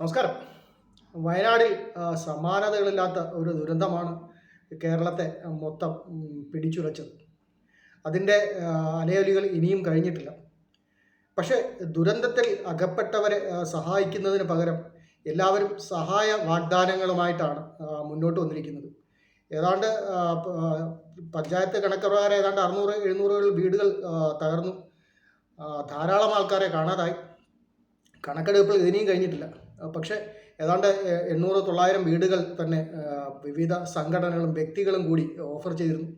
നമസ്കാരം. വയനാടിൽ സമാനതകളില്ലാത്ത ഒരു ദുരന്തമാണ് കേരളത്തെ മൊത്തം പിടിച്ചുലച്ചത് അതിന്റെ അലയൊലികൾ ഇനിയും കഴിഞ്ഞിട്ടില്ല. പക്ഷേ ദുരന്തത്തിൽ അകപ്പെട്ടവരെ സഹായിക്കുന്നതിന് പകരം എല്ലാവരും സഹായ വാഗ്ദാനങ്ങളുമായിട്ടാണ് മുന്നോട്ട് വന്നിരിക്കുന്നത്. ഏതാണ്ട് പഞ്ചായത്ത് കണക്കുപ്രകാരം ഏതാണ്ട് അറുന്നൂറ് എഴുന്നൂറുകൾ വീടുകൾ തകർന്നു. ധാരാളം ആൾക്കാരെ കാണാതായി. കണക്കെടുപ്പുകൾ ഇനിയും കഴിഞ്ഞിട്ടില്ല. പക്ഷേ ഏതാണ്ട് എണ്ണൂറ് തൊള്ളായിരം വീടുകൾ തന്നെ വിവിധ സംഘടനകളും വ്യക്തികളും കൂടി ഓഫർ ചെയ്തിരുന്നു.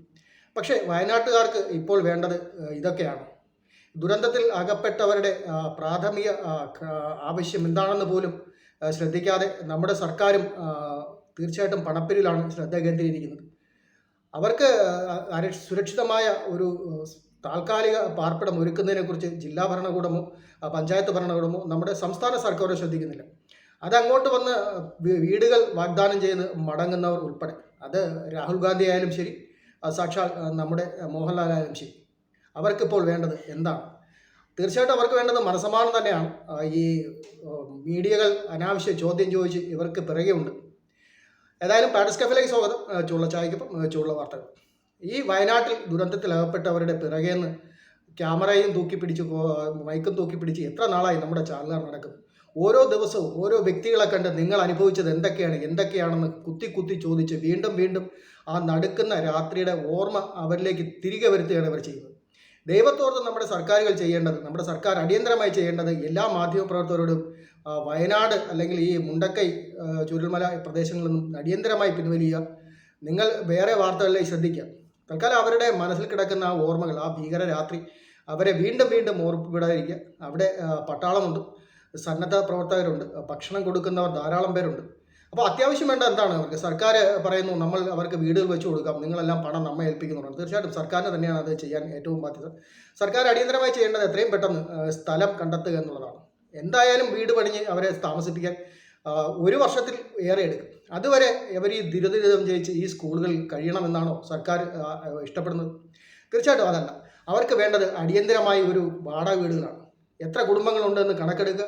പക്ഷേ വയനാട്ടുകാർക്ക് ഇപ്പോൾ വേണ്ടത് ഇതൊക്കെയാണ്. ദുരന്തത്തിൽ അകപ്പെട്ടവരുടെ പ്രാഥമിക ആവശ്യം എന്താണെന്ന് പോലും ശ്രദ്ധിക്കാതെ നമ്മുടെ സർക്കാരും തീർച്ചയായിട്ടും പണപ്പിരിലാണ് ശ്രദ്ധ കേന്ദ്രീകരിക്കുന്നത്. അവർക്ക് സുരക്ഷിതമായ ഒരു താൽക്കാലിക പാർപ്പിടം ഒരുക്കുന്നതിനെക്കുറിച്ച് ജില്ലാ ഭരണകൂടമോ പഞ്ചായത്ത് ഭരണകൂടമോ നമ്മുടെ സംസ്ഥാന സർക്കാരോ ശ്രദ്ധിക്കുന്നില്ല. അത് അങ്ങോട്ട് വന്ന് വീടുകൾ വാഗ്ദാനം ചെയ്ത് മടങ്ങുന്നവർ ഉൾപ്പെടെ. അത് രാഹുൽ ഗാന്ധി ആയാലും ശരി സാക്ഷാൽ നമ്മുടെ മോഹൻലാൽ ആയാലും ശരി. അവർക്കിപ്പോൾ വേണ്ടത് എന്താണ്? തീർച്ചയായിട്ടും അവർക്ക് വേണ്ടത് മനസ്സമാനം തന്നെയാണ്. ഈ മീഡിയകൾ അനാവശ്യ ചോദ്യം ചോദിച്ച് ഇവർക്ക് പിറകെ ഉണ്ട്. ഏതായാലും പാഡസ് കഫിലേക്ക് സ്വാഗതം. ആ, ചുള്ള വാർത്തകൾ. ഈ വയനാട്ടിൽ ദുരന്തത്തിൽ അകപ്പെട്ടവരുടെ പിറകേന്ന് ക്യാമറയും തൂക്കി പിടിച്ച് മൈക്കും തൂക്കി പിടിച്ച് എത്ര നാളായി നമ്മുടെ ചാനലുകാർ നടക്കുന്നത് ഓരോ ദിവസവും ഓരോ വ്യക്തികളെ കണ്ട് നിങ്ങൾ അനുഭവിച്ചത് എന്തൊക്കെയാണ് എന്തൊക്കെയാണെന്ന് കുത്തി കുത്തി ചോദിച്ച് വീണ്ടും വീണ്ടും ആ നടുക്കുന്ന രാത്രിയുടെ ഓർമ്മ അവരിലേക്ക് തിരികെ വരുത്തുകയാണ് ഇവർ ചെയ്യുന്നത്. ദൈവത്തോർത്ത് നമ്മുടെ സർക്കാരുകൾ ചെയ്യേണ്ടത് നമ്മുടെ സർക്കാർ അടിയന്തരമായി ചെയ്യേണ്ടത് എല്ലാ മാധ്യമപ്രവർത്തകരോടും വയനാട് അല്ലെങ്കിൽ ഈ മുണ്ടക്കൈ ചുരുൾമല പ്രദേശങ്ങളിൽ നിന്നും അടിയന്തരമായി പിൻവലിയുക. നിങ്ങൾ വേറെ വാർത്തകളിലേക്ക് ശ്രദ്ധിക്കുക. തൽക്കാലം അവരുടെ മനസ്സിൽ കിടക്കുന്ന ആ ഓർമ്മകൾ ആ ഭീകര രാത്രി അവരെ വീണ്ടും വീണ്ടും ഓർപ്പിടാതിരിക്കുക. അവിടെ പട്ടാളമുണ്ട്. സന്നദ്ധ പ്രവർത്തകരുണ്ട്. ഭക്ഷണം കൊടുക്കുന്നവർ ധാരാളം പേരുണ്ട്. അപ്പോൾ അത്യാവശ്യം വേണ്ട എന്താണ്? അവർക്ക് സർക്കാർ പറയുന്നു നമ്മൾ അവർക്ക് വീടുകൾ വെച്ച് കൊടുക്കാം. നിങ്ങളെല്ലാം പണം നമ്മെ ഏൽപ്പിക്കുന്നുണ്ട്. തീർച്ചയായിട്ടും സർക്കാരിന് തന്നെയാണ് അത് ചെയ്യാൻ ഏറ്റവും ബാധ്യത. സർക്കാർ അടിയന്തരമായി ചെയ്യേണ്ടത് എത്രയും പെട്ടെന്ന് സ്ഥലം കണ്ടെത്തുക എന്നുള്ളതാണ്. എന്തായാലും വീട് പണിഞ്ഞ് അവരെ താമസിപ്പിക്കാൻ ഒരു വർഷത്തിൽ ഏറെ എടുക്കും. അതുവരെ ഇവർ ഈ ദുരിതം ജയിച്ച് ഈ സ്കൂളുകളിൽ കഴിയണമെന്നാണോ സർക്കാർ ഇഷ്ടപ്പെടുന്നത്? തീർച്ചയായിട്ടും അതല്ല. അവർക്ക് വേണ്ടത് അടിയന്തരമായി ഒരു വാടക വീടുകളാണ്. എത്ര കുടുംബങ്ങളുണ്ടെന്ന് കണക്കെടുക്കുക.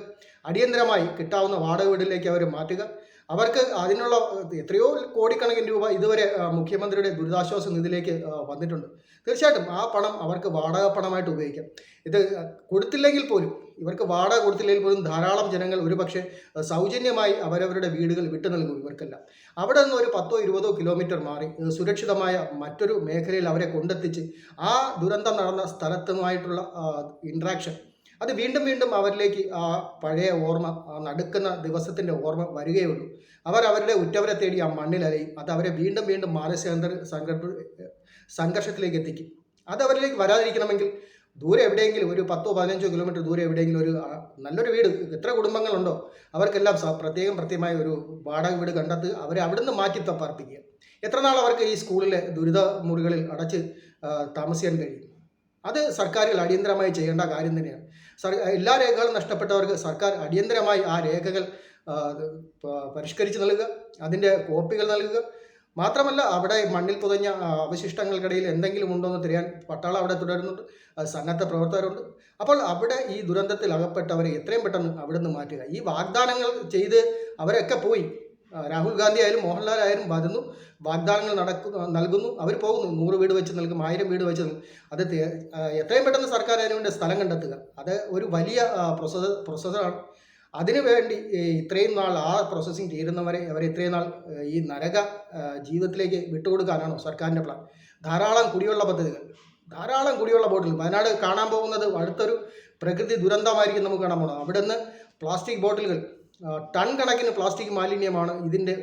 അടിയന്തരമായി കിട്ടാവുന്ന വാടക വീടിലേക്ക് അവർ മാറ്റുക. അവർക്ക് അതിനുള്ള എത്രയോ കോടിക്കണക്കിന് രൂപ ഇതുവരെ മുഖ്യമന്ത്രിയുടെ ദുരിതാശ്വാസ നിധിയിലേക്ക് വന്നിട്ടുണ്ട്. തീർച്ചയായിട്ടും ആ പണം അവർക്ക് വാടക പണമായിട്ട് ഉപയോഗിക്കാം. ഇത് കൊടുത്തില്ലെങ്കിൽ പോലും ഇവർക്ക് വാടക കൊടുത്തില്ലെങ്കിൽ പോലും ധാരാളം ജനങ്ങൾ ഒരുപക്ഷെ സൗജന്യമായി അവരവരുടെ വീടുകൾ വിട്ടു നൽകും ഇവർക്കെല്ലാം. അവിടെ നിന്ന് ഒരു പത്തോ ഇരുപതോ കിലോമീറ്റർ മാറി സുരക്ഷിതമായ മറ്റൊരു മേഖലയിൽ അവരെ കൊണ്ടെത്തിച്ച് ആ ദുരന്തം നടന്ന സ്ഥലത്തുമായിട്ടുള്ള ഇൻട്രാക്ഷൻ അത് വീണ്ടും വീണ്ടും അവരിലേക്ക് ആ പഴയ ഓർമ്മ ആ നടുക്കുന്ന ദിവസത്തിന്റെ ഓർമ്മ വരികയുള്ളൂ. അവർ അവരുടെ ഉറ്റവരെ തേടി ആ മണ്ണിലലയും അത് അവരെ വീണ്ടും വീണ്ടും മാനസിക സംഘർഷ സംഘർഷത്തിലേക്ക് എത്തിക്കും. അത് അവരിലേക്ക് വരാതിരിക്കണമെങ്കിൽ ദൂരെ എവിടെയെങ്കിലും ഒരു പത്തോ പതിനഞ്ചോ കിലോമീറ്റർ ദൂരെ എവിടെയെങ്കിലും ഒരു നല്ലൊരു വീട് എത്ര കുടുംബങ്ങളുണ്ടോ അവർക്കെല്ലാം പ്രത്യേകം പ്രത്യേകമായ ഒരു വാടക വീട് കണ്ടെത്തുക അവരെ അവിടുന്ന് മാറ്റി തപ്പാർപ്പിക്കുക. പാർപ്പിക്കുക എത്ര നാൾ അവർക്ക് ഈ സ്കൂളിലെ ദുരിത മുറികളിൽ അടച്ച് താമസിക്കാൻ കഴിയും? അത് സർക്കാരുകൾ അടിയന്തരമായി ചെയ്യേണ്ട കാര്യം തന്നെയാണ്. എല്ലാ രേഖകളും നഷ്ടപ്പെട്ടവർക്ക് സർക്കാർ അടിയന്തരമായി ആ രേഖകൾ പരിഷ്കരിച്ച് നൽകുക അതിന്റെ കോപ്പികൾ നൽകുക. മാത്രമല്ല അവിടെ മണ്ണിൽ പുതഞ്ഞ അവശിഷ്ടങ്ങൾക്കിടയിൽ എന്തെങ്കിലും ഉണ്ടോ എന്ന് തിരിയാൻ പട്ടാളം അവിടെ തുടരുന്നുണ്ട്. സന്നദ്ധ പ്രവർത്തകരുണ്ട്. അപ്പോൾ അവിടെ ഈ ദുരന്തത്തിൽ അകപ്പെട്ടവരെ എത്രയും പെട്ടെന്ന് അവിടെ നിന്ന് മാറ്റുക. ഈ വാഗ്ദാനങ്ങൾ ചെയ്ത് അവരൊക്കെ പോയി. രാഹുൽ ഗാന്ധി ആയാലും മോഹൻലാൽ ആയാലും വരുന്നു. വാഗ്ദാനങ്ങൾ നടക്കുന്നു നൽകുന്നു. അവർ പോകുന്നു. നൂറ് വീട് വെച്ച് നൽകും ആയിരം വീട് വെച്ച് നൽകും. അത് എത്രയും പെട്ടെന്ന് സർക്കാർ അതിനുവേണ്ടി സ്ഥലം കണ്ടെത്തുക. അത് ഒരു വലിയ പ്രൊസസ് പ്രോസസ്സറാണ് അതിനുവേണ്ടി ഇത്രയും നാൾ ആ പ്രോസസ്സിങ് തീരുന്നവരെ അവരെ ഇത്രയും നാൾ ഈ നരക ജീവിതത്തിലേക്ക് വിട്ടുകൊടുക്കാനാണോ സർക്കാരിന്റെ പ്ലാൻ ധാരാളം കുടിവെള്ള പദ്ധതികൾ. ധാരാളം കുടിവെള്ള ബോട്ടിൽ. വയനാട് കാണാൻ പോകുന്നത് അടുത്തൊരു പ്രകൃതി ദുരന്തമായിരിക്കും നമുക്ക് കാണാൻ പോകുന്നത് അവിടെ നിന്ന് പ്ലാസ്റ്റിക് ബോട്ടിലുകൾ ടൺ കണക്കിന് പ്ലാസ്റ്റിക് മാലിന്യമാണ് ഇതിന്റെ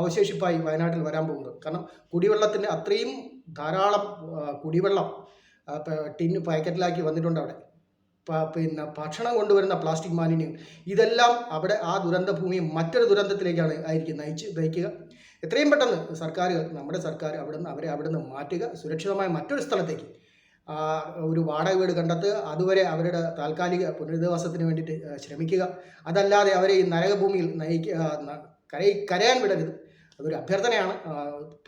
അവശേഷിപ്പായി വയനാട്ടിൽ വരാൻ പോകുന്നത്. കാരണം കുടിവെള്ളത്തിന്റെ അത്രയും ധാരാളം കുടിവെള്ളം ടിൻ പാക്കറ്റിലാക്കി വന്നിട്ടുണ്ട് അവിടെ. പിന്നെ ഭക്ഷണം കൊണ്ടുവരുന്ന പ്ലാസ്റ്റിക് മാലിന്യം ഇതെല്ലാം അവിടെ ആ ദുരന്ത ഭൂമിയെ മറ്റൊരു ദുരന്തത്തിലേക്കാണ് ആയിരിക്കും നയിച്ച് നയിക്കുക. എത്രയും പെട്ടെന്ന് സർക്കാരുകൾ നമ്മുടെ സർക്കാർ അവിടെ നിന്ന് അവരെ അവിടെ നിന്ന് മാറ്റുക സുരക്ഷിതമായ മറ്റൊരു സ്ഥലത്തേക്ക് ഒരു വാടക വീട് കണ്ടെത്തുക അതുവരെ അവരുടെ താൽക്കാലിക പുനരധിവാസത്തിന് വേണ്ടിയിട്ട് ശ്രമിക്കുക. അതല്ലാതെ അവരെ ഈ നരകഭൂമിയിൽ നയിക്കുക കരയി കരയാൻ വിടരുത്. അതൊരു അഭ്യർത്ഥനയാണ്.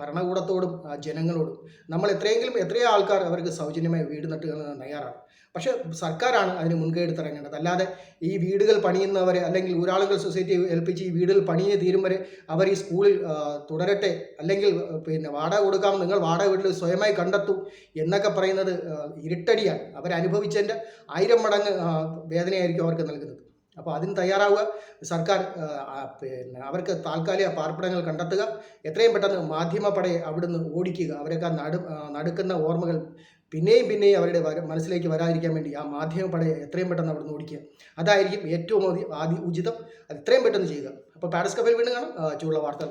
ഭരണകൂടത്തോടും ജനങ്ങളോടും. നമ്മൾ എത്രയെങ്കിലും എത്രയോ ആൾക്കാർ അവർക്ക് സൗജന്യമായി വീട് നട്ടുക തയ്യാറാണ്. പക്ഷേ സർക്കാരാണ് അതിന് മുൻകൈ എടുത്തിറങ്ങേണ്ടത്. അല്ലാതെ ഈ വീടുകൾ പണിയുന്നവരെ അല്ലെങ്കിൽ ഊരാളുകൾ സൊസൈറ്റി ഏൽപ്പിച്ച് ഈ വീടുകൾ പണിഞ്ഞ് തീരും വരെ അവർ ഈ സ്കൂളിൽ തുടരട്ടെ. അല്ലെങ്കിൽ പിന്നെ വാടക കൊടുക്കാം നിങ്ങൾ വാടക വീട്ടിൽ സ്വയമായി കണ്ടെത്തൂ എന്നൊക്കെ പറയുന്നത് ഇരുട്ടടിയാണ്. അവരനുഭവിച്ചതിന്റെ ആയിരം മടങ്ങ് വേദനയായിരിക്കും അവർക്ക് നൽകുന്നത്. അപ്പോൾ അതിന് തയ്യാറാവുക. സർക്കാർ പിന്നെ അവർക്ക് താൽക്കാലിക പാർപ്പിടങ്ങൾ കണ്ടെത്തുക. എത്രയും പെട്ടെന്ന് മാധ്യമപ്പടയെ അവിടുന്ന് ഓടിക്കുക. അവരൊക്കെ നടു നടുക്കുന്ന ഓർമ്മകൾ പിന്നെയും പിന്നെയും അവരുടെ മനസ്സിലേക്ക് വരാതിരിക്കാൻ വേണ്ടി ആ മാധ്യമപ്പടയെ എത്രയും പെട്ടെന്ന് അവിടുന്ന് ഓടിക്കുക. അതായിരിക്കും ഏറ്റവും ആദ്യം ഉചിതം. അത് എത്രയും പെട്ടെന്ന് ചെയ്യുക. അപ്പോൾ പാരസ് കഫേൽ വീണ്ടും കാണാം. ചൂടുള്ള വാർത്തകൾ.